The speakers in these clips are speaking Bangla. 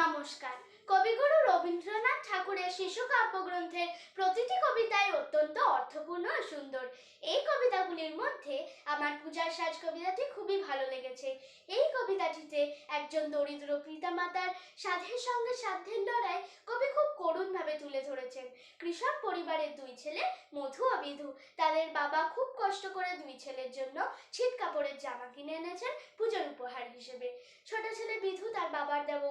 নমস্কার। কবিগুরু রবীন্দ্রনাথ ঠাকুরের শিশু কাব্যগ্রন্থের প্রতিটি কবিতাই অত্যন্ত অর্থপূর্ণ ও সুন্দর। এই কবিতাগুলির মধ্যে আমার পূজার সাজ কবিতাটি খুবই ভালো লেগেছে। এই কবিতাটিতে একজন দরিদ্র পিতামাতার সাধের সঙ্গে সাধ্যের লড়াই কবি খুব করুণভাবে তুলে ধরেছেন। কৃষক পরিবারের দুই ছেলে মধু ও বিধু। তাদের বাবা খুব কষ্ট করে দুই ছেলের জন্য ছিট কাপড়ের জামা কিনে এনেছেন পুজোর উপহার হিসেবে। ছোট ছেলে বিধু তার বাবার দেওয়া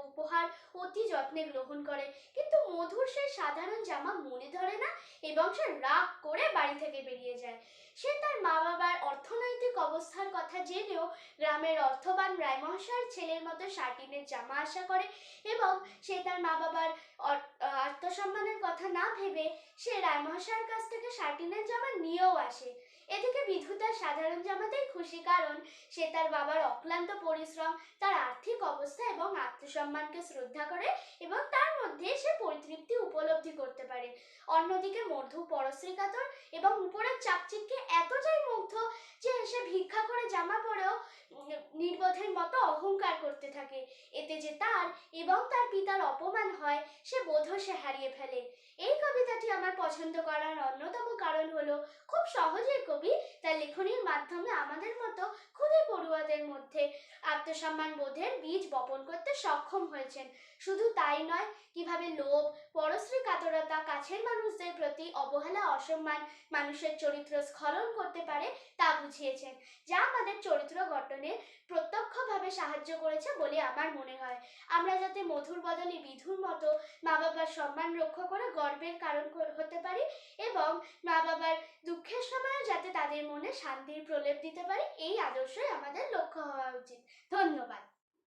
অতি যত্নে গ্রহণ করে। কিন্তু মধুর সেই সাধারণ জামা মনে ধরে না এবং সে রাগ করে বাড়ি থেকে বেরিয়ে যায়। সে তার মা বাবার অর্থনৈতিক অবস্থার কথা জেনেও গ্রামের অর্থবান রায়মহাশয়ের ছেলের মতো শার্টিনের জামা আশা করে এবং সে তার মা বাবার আত্মসম্মানের কথা না ভেবে সে রায়মহাশয়ের কাছ থেকে শার্টিনের জামা নিয়েও আসে। বিধু তার সাধারণ জামাতেই খুশি কারণ সে তার বাবার অক্লান্ত পরিশ্রম, তার আর্থিক অবস্থা এবং আত্মসম্মানকে শ্রদ্ধা করে এবং তার মধ্যে সে পরিতৃপ্তি উপলব্ধি করতে পারে। অন্যদিকে মধু পরশ্রী কাতর এবং উপরের চাকচিককে এতটাই মুগ্ধ যে সে ভিক্ষা করে জামা পরেও নির্বোধের মতো অহংকার করতে থাকে। এতে যে তার এবং তার পিতার অপমান হয়, সে বোধ সে হারিয়ে ফেলে। পছন্দ করার অন্যতম কারণ হলো খুব সহজে কবি তার লেখনীর মাধ্যমে আমাদের মতো খুদে পড়ুয়াদের মধ্যে আত্মসম্মান বোধের বীজ বপন করতে সক্ষম হয়েছেন। শুধু তাই নয়, কীভাবে লোভ, পরশ্রী কাতরতা কাছের মানুষদের প্রতি অবহেলা, অসম্মান মানুষের চরিত্র স্খলন করতে পারে তা বুঝিয়েছেন। যা আমাদের চরিত্র গঠনে প্রত্যক্ষভাবে সাহায্য করেছে বলে আমার মনে হয়। আমরা যাতে মধুর বদলে বিধুর মতো মা বাবার সম্মান রক্ষা করে গর্বের কারণ হতে পারি এবং মা বাবার দুঃখের সময়ও যাতে তাদের মনে শান্তির প্রলেপ দিতে পারি, এই আদর্শই আমাদের লক্ষ্য হওয়া উচিত। ধন্যবাদ।